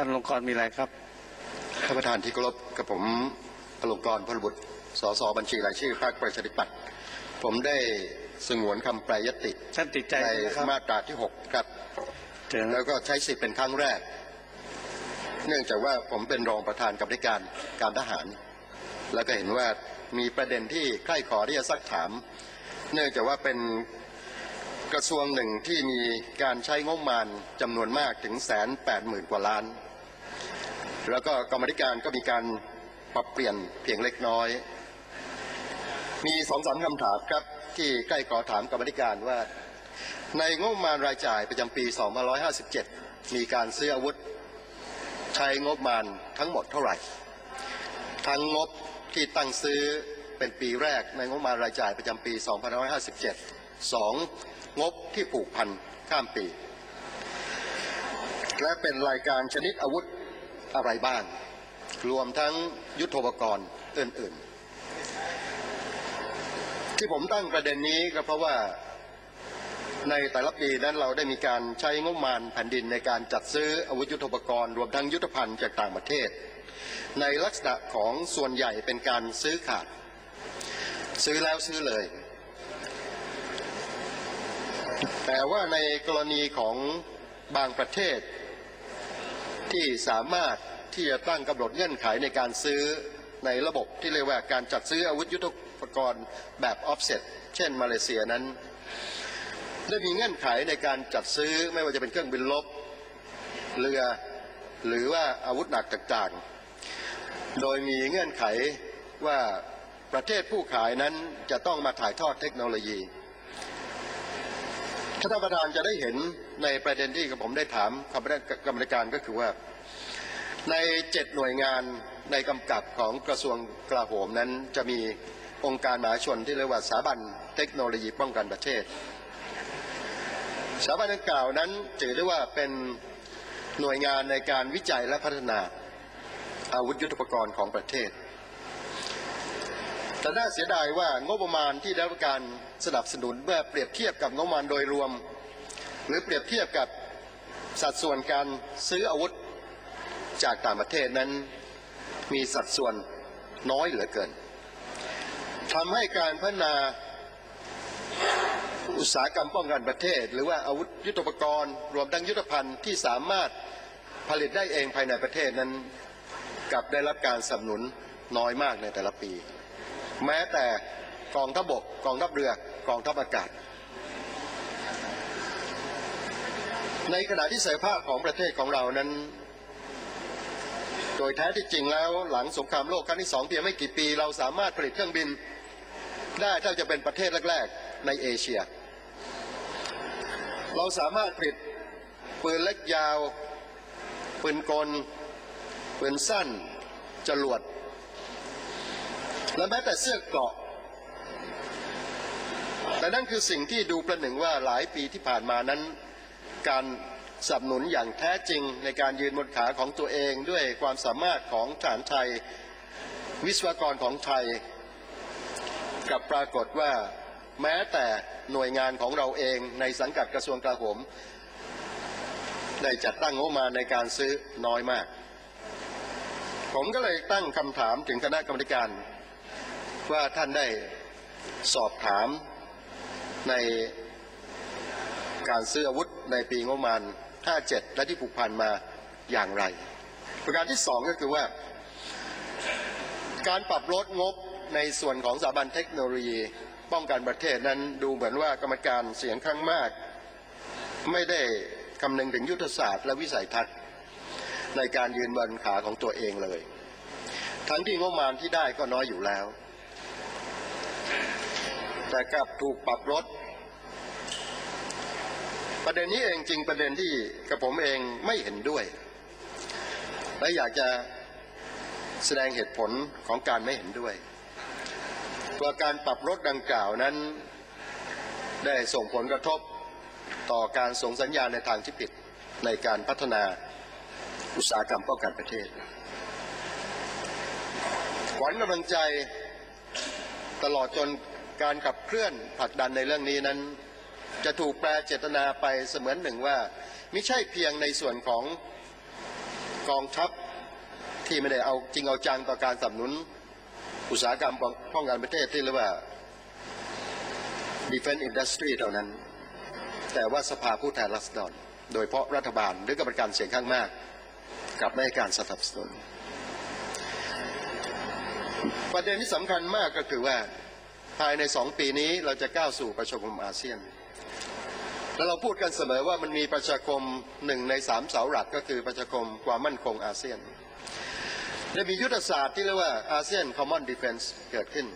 ท่านลงกรณ์มีอะไรครับท่านประธานที่เคารพกับผมอลงกรณ์พลบุตรสสบัญชีรายชื่อพรรคประชาธิปัตย์ผมได้สงวนคำแปรยติท่านติดใจในนะครับมาตราที่ 6 ครับเชิญแล้วก็ใช้สิทธิ์เป็นครั้งแรก เนื่องจากว่าผมเป็นรองประธานกับธิการการทหาร แล้วก็เห็นว่ามีประเด็นที่ใกล้ขอที่จะซักถาม เนื่องจากว่าเป็นกระทรวงหนึ่งที่มีการใช้งบประมาณจำนวนมากถึงแสนแปดหมื่นกว่าล้าน แล้วก็กรรมธิการก็มีการปรับเปลี่ยนเพียงเล็กน้อย มีสองสามคำถามครับที่ใกล้ขอถามกรรมธิการว่า ในงบประมาณรายจ่ายประจำปี 2557 มีการซื้ออาวุธ ใช้งบประมาณทั้งหมดเท่าไหร่ ทั้งงบที่ตั้งซื้อเป็นปีแรกในงบประมาณรายจ่ายประจำปี 2557 2. งบที่ผูกพันข้ามปี และเป็นรายการชนิดอาวุธ อะไรบ้าง รวมทั้งยุทธปกรณ์อื่นๆ ที่ผมตั้งประเด็นนี้ก็เพราะว่าในแต่ละปีนั้นเราได้มีการใช้งบประมาณแผ่นดินในการจัดซื้ออาวุธยุทโธปกรณ์ รวมทั้งยุทธภัณฑ์จากต่างประเทศ ในลักษณะของส่วนใหญ่เป็นการซื้อขาด ซื้อแล้วซื้อเลย แต่ว่าในกรณีของบางประเทศ ที่สามารถที่จะตั้งกำหนดเงื่อนไขในการซื้อในระบบที่เรียกว่าการจัดซื้ออาวุธยุทโธปกรณ์แบบ offset เช่นมาเลเซียนั้น ได้มีเงื่อนไขในการจัดซื้อไม่ว่าจะเป็นเครื่องบินลบเรือ หรือว่าอาวุธหนักต่างๆ โดยมีเงื่อนไขว่าประเทศผู้ขายนั้นจะต้องมาถ่ายทอดเทคโนโลยี ท่านประธานจะได้เห็นในประเด็นที่ผมได้ถามคณะกรรมการก็คือว่า ในเจ็ดหน่วยงานในกำกับของกระทรวงกลาโหมนั้นจะมีองค์การมหาชนที่เรียกว่าสถาบันเทคโนโลยีป้องกันประเทศสถาบันดังกล่าวนั้นถือได้ว่าเป็นหน่วยงานในการวิจัยและพัฒนาอาวุธยุทโธปกรณ์ของประเทศ แต่น่าเสียดายว่างบประมาณที่ได้รับการสนับสนุนเมื่อเปรียบเทียบกับงบประมาณโดยรวม หรือเปรียบเทียบกับสัดส่วนการซื้ออาวุธจากต่างประเทศนั้นมีสัดส่วนน้อยเหลือเกินทำให้การพัฒนาอุตสาหกรรมป้องกันประเทศ หรือว่าอาวุธยุทโธปกรณ์ รวมทั้งยุทธภัณฑ์ที่สามารถผลิตได้เองภายในประเทศนั้นกับได้รับการสนับสนุนน้อยมากในแต่ละปี แม้แต่กองทัพบกกองทัพเรือกองทัพอากาศ ในขณะที่ศักยภาพของประเทศของเรานั้น โดยแท้ที่จริงแล้วหลังสงครามโลกครั้งที่สองเพียงไม่กี่ปี เราสามารถผลิตเครื่องบิน ได้เท่าจะเป็นประเทศแรก ๆ ในเอเชีย เราสามารถผลิตปืนเล็กยาวปืนกลปืนสั้นจรวด และแม้แต่เสื้อเกราะแต่นั่นคือสิ่งที่ดูประหนึ่งว่าหลายปีที่ผ่านมานั้น การสนับสนุนอย่างแท้จริงในการยืนบนขาของตัวเองด้วยความสามารถของฐานไทย วิศวกรของไทยกับปรากฏว่าแม้แต่หน่วยงานของเราเองในสังกัดกระทรวงกลาโหม ได้จัดตั้งงบมาในการซื้อน้อยมาก ผมก็เลยตั้งคำถามถึงคณะกรรมการ ว่าท่านได้สอบถามในการซื้ออาวุธในปีงบประมาณ 57 และที่ผูกพันมาอย่างไร ประการที่สองก็คือว่า การปรับลดงบในส่วนของสถาบันเทคโนโลยีป้องกันประเทศนั้นดูเหมือนว่ากรรมการเสียงข้างมาก ไม่ได้คำนึงถึงยุทธศาสตร์และวิสัยทัศน์ในการยืนบนขาของตัวเองเลย ทั้งที่งบประมาณที่ได้ก็น้อยอยู่แล้ว แต่กลับถูกปรับลดประเด็นนี้เองจริงประเด็นที่กระผมเองไม่เห็นด้วย และอยากจะแสดงเหตุผลของการไม่เห็นด้วยว่าการปรับลดดังกล่าวนั้น ได้ส่งผลกระทบต่อการส่งสัญญาณในทางที่ผิดในการพัฒนาอุตสาหกรรมป้องกันประเทศ ขวัญกำลังใจ ตลอดจนการขับเคลื่อนผลักดันในเรื่องนี้นั้น จะถูกแปลเจตนาไปเสมือนหนึ่งว่าไม่ใช่เพียงในส่วนของกองทัพที่ไม่ได้เอาจริงเอาจังต่อการสนับสนุน อุตสาหกรรมป้องกันประเทศที่เรียกว่า defense industry เท่านั้น แต่ว่าสภาผู้แทนราษฎร โดยเฉพาะรัฐบาลหรือกรรมการเสียงข้างมาก กลับไม่ให้การสนับสนุน ประเด็นที่สำคัญมากก็คือว่าภายในสองปีนี้เราจะก้าวสู่ประชาคมอาเซียน แล้วเราพูดกันเสมอว่ามันมีประชาคมหนึ่งในสามเสาหลักก็คือประชาคมความมั่นคงอาเซียนและมียุทธศาสตร์ที่เรียกว่าอาเซียน Common Defense เกิดขึ้น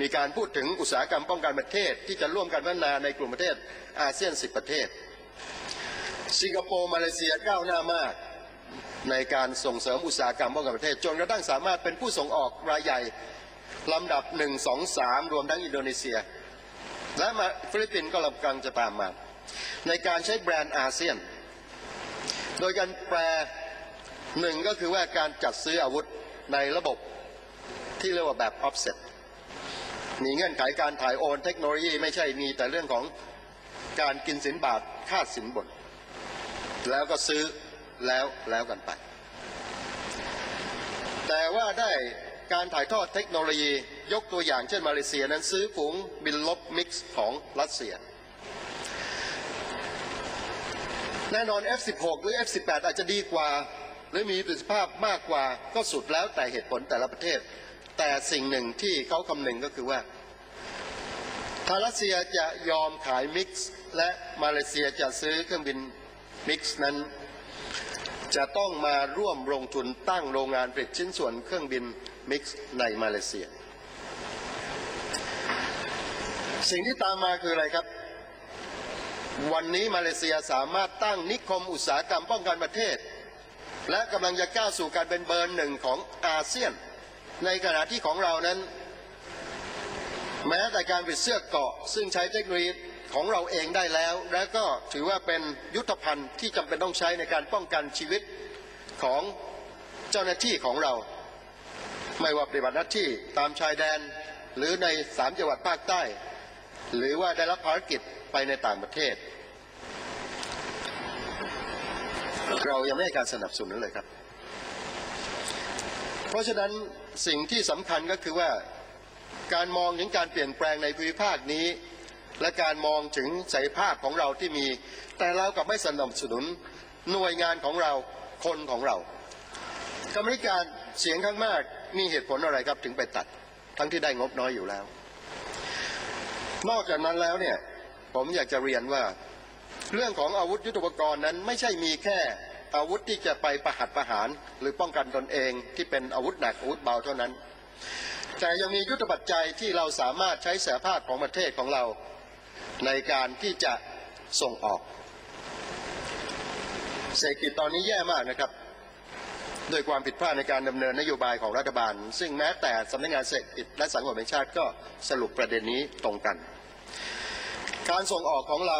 มีการพูดถึงอุตสาหกรรมป้องกันประเทศ ที่จะร่วมกันพัฒนาในกลุ่มประเทศอาเซียน 10 ประเทศ สิงคโปร์มาเลเซียก้าวหน้ามาก ในการส่งเสริมอุตสาหกรรมป้องกันประเทศ จนกระทั่งสามารถเป็นผู้ส่งออกรายใหญ่ลำดับ 1 2 3 รวมทั้งอินโดนีเซีย และมาฟิลิปปินส์ก็กำลังจะตามมา ในการใช้แบรนด์อาเซียน โดยการแปลหนึ่งก็คือว่าการจัดซื้ออาวุธในระบบที่เรียกว่าแบบ offset มีเงื่อนไขการถ่ายโอนเทคโนโลยีไม่ใช่มีแต่เรื่องของการกินสินบาทค่าสินบน แล้วก็ซื้อ แล้วแล้วกันไป แต่ว่าได้การถ่ายทอดเทคโนโลยียกตัวอย่างเช่นมาเลเซียนั้นซื้อฝูงบินลบมิกซ์ของรัสเซีย แน่นอน F16 หรือ F18 อาจจะดีกว่า หรือมีประสิทธิภาพมากกว่าก็สุดแล้วแต่เหตุผลแต่ละประเทศ แต่สิ่งหนึ่งที่เขาคำนึงก็คือว่าถ้ารัสเซียจะยอมขายมิกซ์และมาเลเซียจะซื้อเครื่องบินมิกซ์นั้น จะต้องมาร่วมลงทุนตั้งโรงงานผลิตชิ้นส่วนเครื่องบินมิกซ์ในมาเลเซีย สิ่งที่ตามมาคืออะไรครับ วันนี้มาเลเซียสามารถตั้งนิคมอุตสาหกรรมป้องกันประเทศ และกำลังจะก้าวสู่การเป็นเบอร์หนึ่งของอาเซียน ในขณะที่ของเรานั้น แม้แต่การผลิตเสื้อเกาะ ซึ่งใช้เทคโนโลยี ของเราเองได้แล้ว และก็ถือว่าเป็นยุทธภัณฑ์ที่จำเป็นต้องใช้ในการป้องกันชีวิตของเจ้าหน้าที่ของเรา ไม่ว่าปฏิบัติหน้าที่ตามชายแดน หรือในสามจังหวัดภาคใต้ หรือว่าได้รับภารกิจไปในต่างประเทศ เรายังไม่ให้การสนับสนุนเลยครับ เพราะฉะนั้นสิ่งที่สำคัญก็คือว่าการมองถึงการเปลี่ยนแปลงในภูมิภาคนี้ และการมองถึงศักยภาพของเราที่มี แต่เรากลับไม่สนับสนุนหน่วยงานของเราคนของเรากรรมธิการเสียงข้างมากมีเหตุผลอะไรครับถึงไปตัด ทั้งที่ได้งบน้อยอยู่แล้ว นอกจากนั้นแล้วเนี่ยผมอยากจะเรียนว่า เรื่องของอาวุธยุทโธปกรณ์นั้นไม่ใช่มีแค่อาวุธที่จะไปประหัตประหาร หรือป้องกันตนเองที่เป็นอาวุธหนักอาวุธเบาเท่านั้น แต่ยังมียุทธปัจจัยที่เราสามารถใช้เสรีภาพของประเทศของเรา ในการที่จะส่งออก เศรษฐกิจตอนนี้แย่มากนะครับโดยความผิดพลาดในการดำเนินนโยบายของรัฐบาล ซึ่งแม้แต่สำนักงานเศรษฐกิจและสังคมแห่งชาติก็สรุปประเด็นนี้ตรงกัน การส่งออกของเรา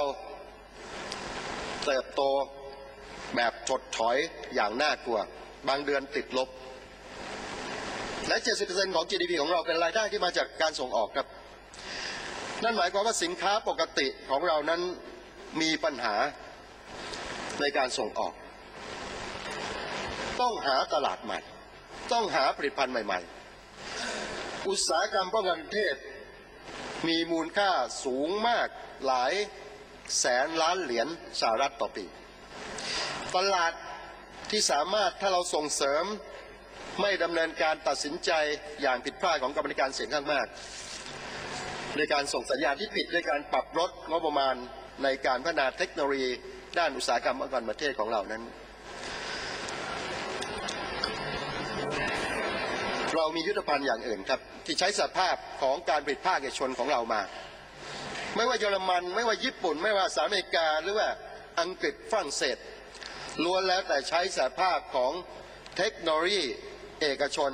เติบโตแบบถดถอยอย่างน่ากลัว บางเดือนติดลบ และ 70%ของ GDP ของเราเป็นรายได้ที่มาจากการส่งออกครับ นั่นหมายความว่าสินค้าปกติของเรานั้นมีปัญหาในการส่งออก ต้องหาตลาดใหม่ ต้องหาผลิตภัณฑ์ใหม่ ๆ อุตสาหกรรมป้องกันเทศ มีมูลค่าสูงมากหลายแสนล้านเหรียญสหรัฐต่อปี ตลาดที่สามารถถ้าเราส่งเสริมไม่ดำเนินการตัดสินใจอย่างผิดพลาดของกรรมการเสียงข้างมาก ในการส่งสัญญาณที่ผิดด้วยการปรับลดงบประมาณในการพัฒนาเทคโนโลยี ด้านอุตสาหกรรมป้องกันประเทศของเรานั้น เรามียุทธภัณฑ์อย่างอื่นครับ ที่ใช้สภาพของการผลิตภาคเอกชนของเรามา ไม่ว่าเยอรมัน ไม่ว่าญี่ปุ่น ไม่ว่าสหรัฐอเมริกา หรือว่าอังกฤษฝรั่งเศสล้วนแล้วแต่ใช้สภาพของเทคโนโลยีเอกชน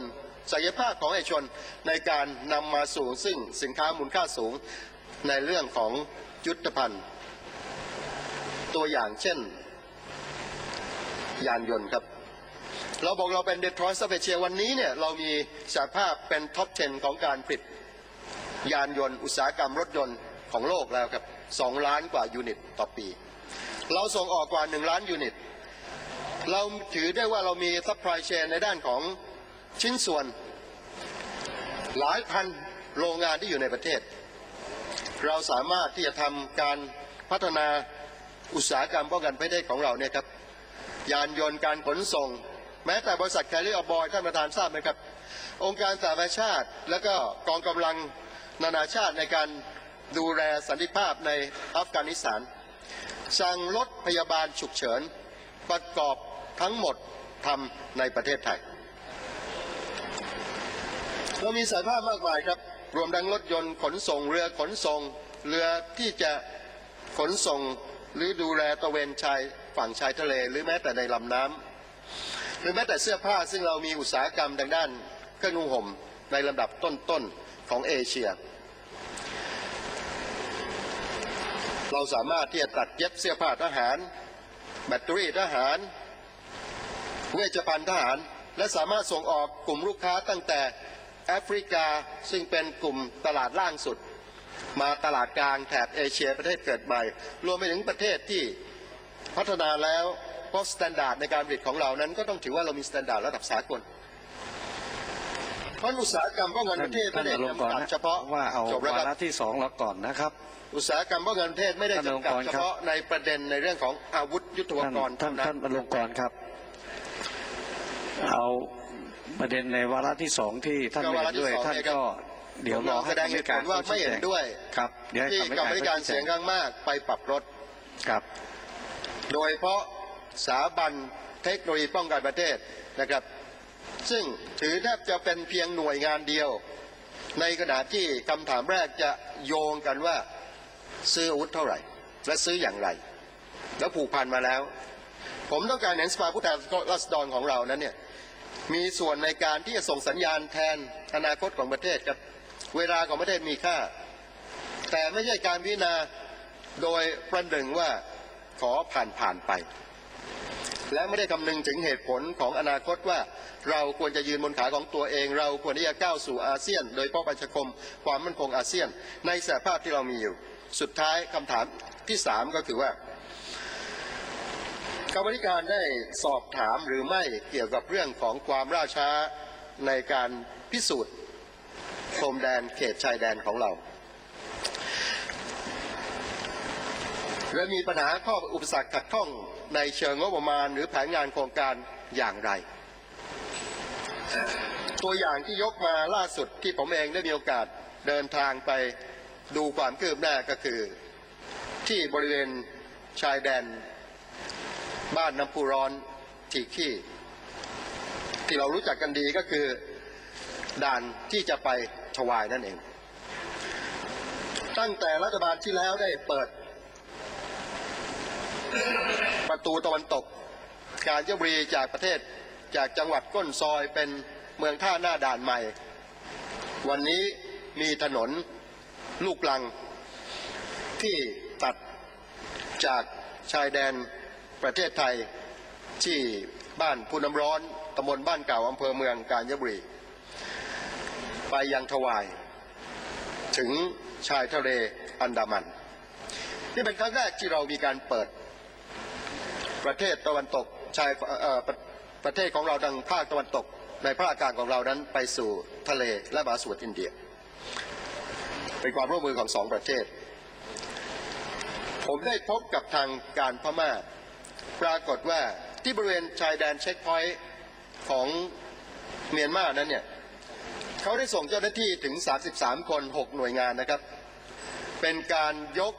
ศักยภาพของเอกชนในการนำมาสู่ซึ่งสินค้ามูลค่าสูงในเรื่องของยุทธภัณฑ์ ตัวอย่างเช่น ยานยนต์ครับ เราบอกเราเป็นเดทรอยต์ซับเชียวันนี้เนี่ยเรามีสหภาพเป็นท็อป 10 ของการผลิตยานยนต์ อุตสาหกรรมรถยนต์ของโลกแล้วครับ 2 ล้านกว่ายูนิตต่อปี เราส่งออกกว่า 1 ล้านยูนิต เราถือได้ว่าเรามีซัพพลายเชนในด้านของ ชิ้นส่วนหลายพันโรงงานที่อยู่ในประเทศ เราสามารถที่จะทำการพัฒนาอุตสาหกรรมป้องกันประเทศของเราเนี่ยครับยานยนต์การขนส่ง แม้แต่บริษัทแคลรี่ออบอยท่านประธานทราบไหมครับ องค์การสหประชาชาติ และก็กองกำลังนานาชาติในการดูแลสันติภาพในอัฟกานิสถานสั่งรถพยาบาลฉุกเฉินประกอบทั้งหมดทำในประเทศไทย เรามีสายภาพมากมายครับ รวมทั้งรถยนต์ขนส่งเรือขนส่งเรือที่จะขนส่งหรือดูแลตะเวนชายฝั่งชายทะเลหรือแม้แต่ในลำน้ำหรือแม้แต่เสื้อผ้าซึ่งเรามีอุตสาหกรรมทางด้านเครื่องนุ่งห่มในลำดับต้นๆของเอเชีย เราสามารถที่จะตัดเย็บเสื้อผ้าทหาร แบตเตอรี่ทหารเวชภัณฑ์ทหาร และสามารถส่งออกกลุ่มลูกค้าตั้งแต่ แอฟริกาซึ่งเป็นกลุ่มตลาดล่างสุด มาตลาดกลางแถบเอเชียประเทศเกิดใหม่ รวมไปถึงประเทศที่พัฒนาแล้วเพราะสแตนดาร์ดในการผลิตของเรานั้นก็ต้องถือว่าเรามีสแตนดาร์ดระดับสากลเพราะอุตสาหกรรมป้องกันประเทศท่าไม่นได้อลงกรจำกัดณ์นะเฉพาะว่าเอาจบแล้ววาคระรับที่สองเราก่อนนะครับ อุตสาหกรรมป้องกันประเทศไม่ได้ท่านจำกัดอลงกรณ์เฉครับพาะในประเด็นในเรื่องของอาวุธยุทโธปท่านกรณ์ท่านเท่าท่านอลงกรณ์ครับ เอา ประเด็นในวาระที่สองที่ท่านไม่เห็นด้วย ท่านก็เดี๋ยวรอให้แสดงเหตุผลว่าไม่เห็นด้วยครับเดี๋ยวให้ที่คำกรรมธิการชี้แจเสียงข้างมากไปปรับลดครับ โดยเฉพาะสถาบันเทคโนโลยีป้องกันประเทศนะครับ ซึ่งถือแทบจะเป็นเพียงหน่วยงานเดียว ในขณะที่คำถามแรกจะโยงกันว่าซื้ออาวุธเท่าไหร่ และซื้ออย่างไร แล้วผูกพันมาแล้ว ผมต้องการเห็นสภาผู้แทนราษฎรของเรานั้นเนี่ย มีส่วนในการที่จะส่งสัญญาณแทนอนาคตของประเทศครับ เวลาของประเทศมีค่า แต่ไม่ใช่การพิจารณาโดยประหนึ่งว่าขอผ่านผ่านไป และไม่ได้คำนึงถึงเหตุผลของอนาคตว่าเราควรจะยืนบนขาของตัวเอง เราควรที่จะก้าวสู่อาเซียน โดยเฉพาะประชาคมความมั่นคงอาเซียน ในสภาพที่เรามีอยู่ สุดท้ายคำถามที่สามก็คือว่า กรรมธิการได้สอบถามหรือไม่เกี่ยวกับเรื่องของความล่าช้าในการพิสูจน์พรมแดนเขตชายแดนของเรา และมีปัญหาข้ออุปสรรคขัดข้องในเชิงงบประมาณหรือแผนงานโครงการอย่างไร ตัวอย่างที่ยกมาล่าสุดที่ผมเองได้มีโอกาสเดินทางไปดูความคืบหน้าก็คือ ที่บริเวณชายแดน บ้านน้ำพุร้อนทีขี้ ที่เรารู้จักกันดีก็คือด่านที่จะไปถวายนั่นเอง ตั้งแต่รัฐบาลที่แล้วได้เปิด ประตูตะวันตก การจบรีจากประเทศจากจังหวัดก้นซอยเป็นเมืองท่าหน้าด่านใหม่ วันนี้มีถนนลูกลังที่ตัดจากชายแดน ประเทศไทยที่บ้านพูน้ำร้อนตำบลบ้านเก่าอำเภอเมืองกาญจนบุรี ไปยังถวาย ถึงชายทะเลอันดามัน นี่เป็นครั้งแรกที่เรามีการเปิด ประเทศตะวันตกชายประประเทศของเราดังภาคตะวันตก ในภาคกลางของเรานั้นไปสู่ทะเลและมาสู่อินเดีย เป็นความร่วมมือของสองประเทศ ผมได้พบกับทางการพม่า ปรากฏว่าที่บริเวณชายแดนเช็คพอยต์ของเมียนมานั้นเนี่ยเขาได้ส่งเจ้าหน้าที่ถึง 33 คน 6 หน่วยงานนะครับ เป็นการยก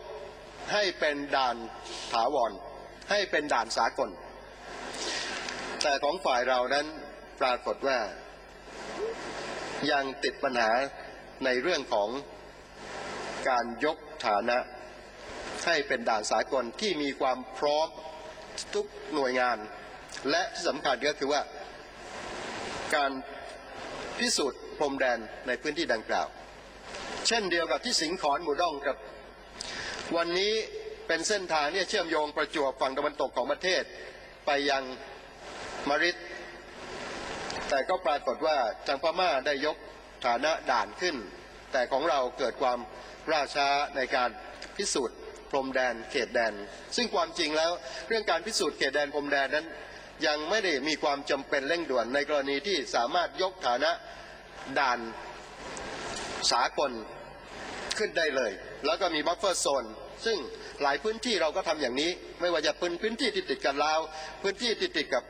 ให้เป็นด่านถาวร ให้เป็นด่านสากล แต่ของฝ่ายเรานั้นปรากฏว่ายังติดปัญหาในเรื่องของการยกฐานะให้เป็นด่านสากลที่มีความพร้อม ทุกหน่วยงาน และที่สำคัญก็คือว่า การพิสูจน์พรมแดนในพื้นที่ดังกล่าว เช่นเดียวกับที่สิงขอนหมู่ด้องครับ วันนี้เป็นเส้นทางที่ยเชื่อมโยงประจวบฝั่งตะวันตกของประเทศ ไปยังมาริดแต่ก็ปรากฏว่าจังพม่าได้ยกฐานะด่านขึ้น แต่ของเราเกิดความล่าช้าในการพิสูจน์ รมแดนเขตแดน ซึ่งความจริงแล้วเรื่องการพิสูจน์เขตแดนพรมแดนนั้น ยังไม่ได้มีความจำเป็นเร่งด่วนในกรณีที่สามารถยกฐานะด่านสากลขึ้นได้เลย แล้วก็มีบัฟเฟอร์โซนซึ่งหลายพื้นที่เราก็ทำอย่างนี้ ไม่ว่าจะเป็นพื้นที่ที่ติดกับลาว พื้นที่ที่ติดกับ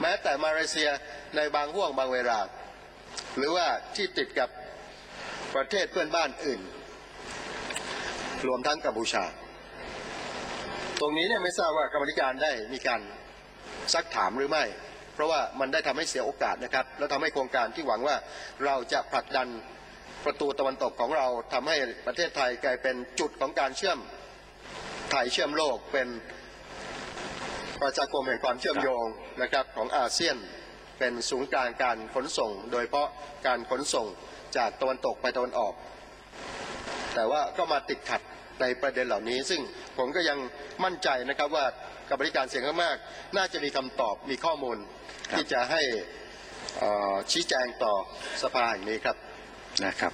แม้แต่มาเลเซียในบางห่วงบางเวลา หรือว่าที่ติดกับประเทศเพื่อนบ้านอื่น รวมทั้งกัมพูชา ตรงนี้เนี่ยไม่ทราบว่ากรรมธิการได้มีการซักถามหรือไม่ เพราะว่ามันได้ทำให้เสียโอกาสนะครับ แล้วทำให้โครงการที่หวังว่าเราจะผลักดันประตูตะวันตกของเราทำให้ประเทศไทยกลายเป็นจุดของการเชื่อมไทยเชื่อมโลกเป็นประชาคมแห่งความเชื่อมโยงนะครับของอาเซียนเป็นศูนย์กลางการขนส่ง โดยเฉพาะการขนส่งจากตะวันตกไปตะวันออก แต่ว่าก็มาติดขัด ในประเด็นเหล่านี้ ซึ่งผมก็ยังมั่นใจนะครับว่ากรรมธิการเสียงข้างมาก น่าจะมีคำตอบมีข้อมูลครับที่จะให้เอ่อชี้แจงต่อสภาแห่งนี้ครับนะครับ